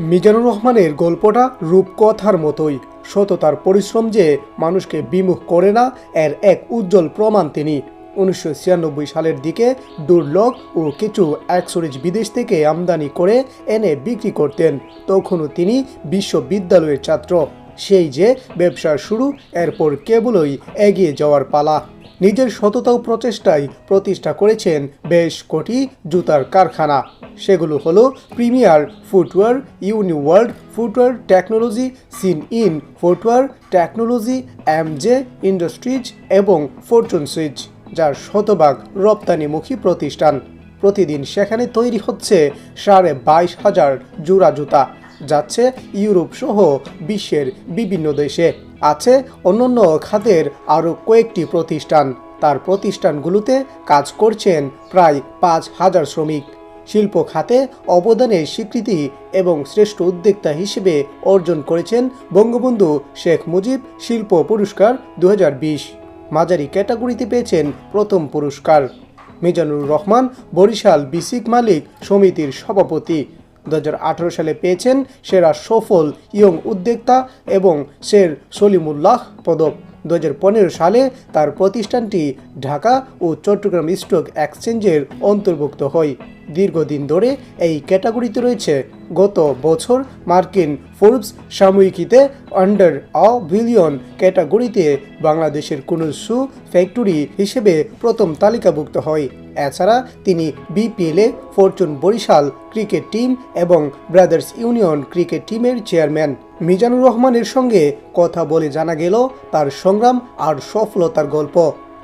মিজানুর রহমানের গল্পটা রূপকথার মতোই। সততার পরিশ্রম যে মানুষকে বিমুখ করে না, এর এক উজ্জ্বল প্রমাণ তিনি। উনিশশো ছিয়ানব্বই সালের দিকে দুর্লভ ও কিছু অ্যাক্সরিজ বিদেশ থেকে আমদানি করে এনে বিক্রি করতেন। তখনও তিনি বিশ্ববিদ্যালয়ের ছাত্র। সেই যে ব্যবসা শুরু, এরপর কেবলই এগিয়ে যাওয়ার পালা। নিজের সততা ও প্রচেষ্টায় প্রতিষ্ঠা করেছেন বেশ কোটি জুতার কারখানা। সেগুলো হলো premier footwear uni world footwear technology scene ইন ফুটওয়ার টেকনোলজি, এমজে ইন্ডাস্ট্রিজ এবং ফরচুন সুইচ, যার শতভাগ রপ্তানিমুখী প্রতিষ্ঠান। প্রতিদিন সেখানে তৈরি হচ্ছে সাড়ে বাইশ হাজার জোড়া জুতা। যাচ্ছে ইউরোপ সহ বিশ্বের বিভিন্ন দেশে। আছে অন্যান্য খাতের আরও কয়েকটি প্রতিষ্ঠান। তার প্রতিষ্ঠানগুলোতে কাজ করছেন প্রায় পাঁচ হাজার শ্রমিক। শিল্প খাতে অবদানের স্বীকৃতি এবং শ্রেষ্ঠ উদ্যোক্তা হিসেবে অর্জন করেছেন বঙ্গবন্ধু শেখ মুজিব শিল্প পুরস্কার দু হাজার বিশ। মাঝারি ক্যাটাগরিতে পেয়েছেন প্রথম পুরস্কার। মিজানুর রহমান বরিশাল বিসিক মালিক সমিতির সভাপতি। দু হাজার আঠারো সালে পেয়েছেন সেরা সফল ইয়ং উদ্যোক্তা এবং শের সলিমুল্লাহ পদক। দু হাজার পনেরো সালে তার প্রতিষ্ঠানটি ঢাকা ও চট্টগ্রাম স্টক এক্সচেঞ্জের অন্তর্ভুক্ত হয়। দীর্ঘদিন ধরে এই ক্যাটাগরিতে রয়েছে গত বছর মার্কিন ফোর্বস সাময়িকীতে আন্ডার আ বিলিয়ন ক্যাটাগরিতে বাংলাদেশের কোনো সু ফ্যাক্টরি হিসেবে প্রথম তালিকাভুক্ত হয়। এছাড়া তিনি বিপিএলে ফরচুন বরিশাল ক্রিকেট টিম এবং ব্রাদার্স ইউনিয়ন ক্রিকেট টিমের চেয়ারম্যান। মিজানুর রহমানের সঙ্গে কথা বলে জানা গেল তার সংগ্রাম আর সফলতার গল্প।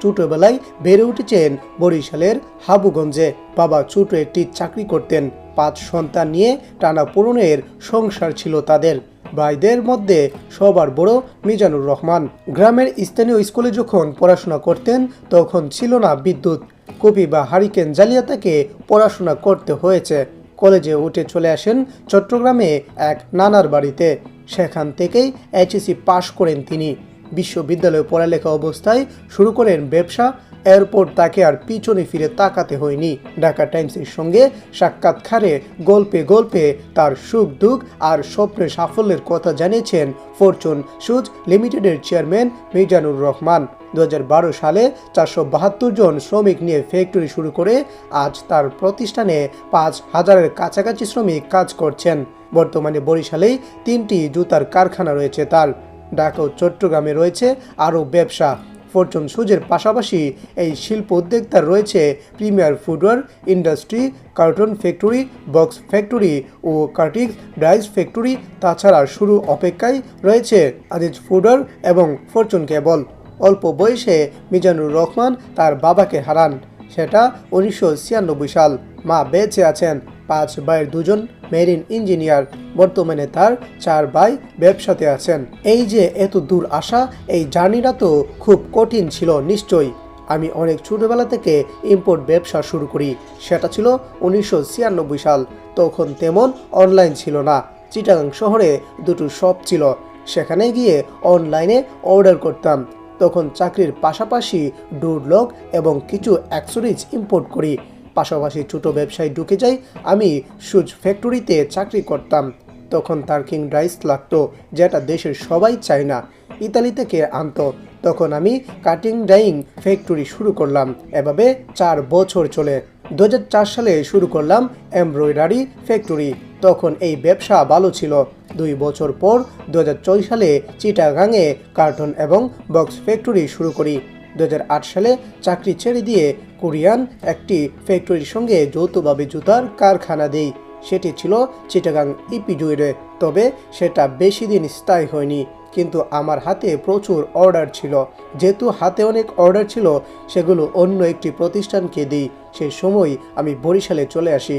ছোটবেলায় বেড়ে উঠেছেন বরিশালের হাবুগঞ্জে। বাবা ছোট একটি চাকরি করতেন। পাঁচ সন্তান নিয়ে টানা পূরণের সংসার ছিল তাদের। ভাইদের মধ্যে সবার বড় মিজানুর রহমান। গ্রামের স্থানীয় স্কুলে যখন পড়াশোনা করতেন, তখন ছিল না বিদ্যুৎ। কপি বা হারিকেন জালিয়াতাকে তাকে পড়াশোনা করতে হয়েছে। কলেজে উঠে চলে আসেন চট্টগ্রামে এক নানার বাড়িতে। সেখান থেকেই এইচএসি পাশ করেন তিনি। বিশ্ববিদ্যালয়ে পড়ালেখা অবস্থায় শুরু করেন ব্যবসা। এরপর তাকে আর পিছনে ফিরে তাকাতে হয়নি। ঢাকা টাইমসের সঙ্গে সাক্ষাৎকারে গল্পে গল্পে তার সুখ, দুঃখ আর স্বপ্নের সাফল্যের কথা জানিয়েছেন ফরচুন সুজ লিমিটেডের চেয়ারম্যান মিজানুর রহমান। দু হাজার বারো সালে চারশো বাহাত্তর জন শ্রমিক নিয়ে ফ্যাক্টরি শুরু করে আজ তার প্রতিষ্ঠানে পাঁচ হাজারের কাছাকাছি শ্রমিক কাজ করছেন। বর্তমানে বরিশালেই তিনটি জুতার কারখানা রয়েছে তার। ও চট্টগ্রামে রয়েছে আরও ব্যবসা। ফরচুন সুজের পাশাপাশি এই শিল্প উদ্যোক্তার রয়েছে premier footwear industry, carton factory, box factory ও কার্টিক্স ডাইস ফ্যাক্টরি। তাছাড়া শুরু অপেক্ষায় রয়েছে আজিজ ফুডওয়ার এবং ফরচুন কেবল। অল্প বয়সে মিজানুর রহমান তার বাবাকে হারান। সেটা উনিশশো ছিয়ানব্বই সাল। মা বেঁচে আছেন। পাঁচ ভাইয়ের দুজন মেরিন ইঞ্জিনিয়ার। বর্তমানে তার চার ভাই ব্যবসাতে আছেন। এই যে এত দূর আসা, এই জার্নিটা তো খুব কঠিন ছিল নিশ্চয়ই। আমি অনেক ছোটোবেলা থেকে ইম্পোর্ট ব্যবসা শুরু করি। সেটা ছিল উনিশশো ছিয়ানব্বই সাল। তখন তেমন অনলাইন ছিল না। চিটাগাং শহরে দুটো শপ ছিল। সেখানে গিয়ে অনলাইনে অর্ডার করতাম। তখন চাকরির পাশাপাশি ডুরলক এবং কিছু অ্যাক্সেসরিজ ইম্পোর্ট করি। পাশাপাশি ছোট ব্যবসায় ঢুকে যাই, আমি সুজ ফ্যাক্টরিতে চাকরি করতাম। তখন তার কিং রাইস লাগতো, যেটা দেশের সবাই চায় না। ইতালি থেকে আনতো। তখন আমি কাটিং ডাইং ফ্যাক্টরি শুরু করলাম। এভাবে চার বছর চলে। দু হাজার চার সালে শুরু করলাম এমব্রয়ডারি ফ্যাক্টরি তখন এই ব্যবসা ভালো ছিল। দুই বছর পর দু সালে চিটাগাংয়ে কার্টন এবং বক্স ফ্যাক্টরি শুরু করি। দু হাজার আট সালে চাকরি ছেড়ে দিয়ে কোরিয়ান একটি ফ্যাক্টরির সঙ্গে যৌথভাবে জুতার কারখানা দেই সেটি ছিল চিটাগাং ইপি তবে সেটা বেশি দিন স্থায়ী হয়নি, কিন্তু আমার হাতে প্রচুর অর্ডার ছিল। যেহেতু হাতে অনেক অর্ডার ছিল, সেগুলো অন্য একটি প্রতিষ্ঠানকে দিই। সেই সময় আমি বরিশালে চলে আসি।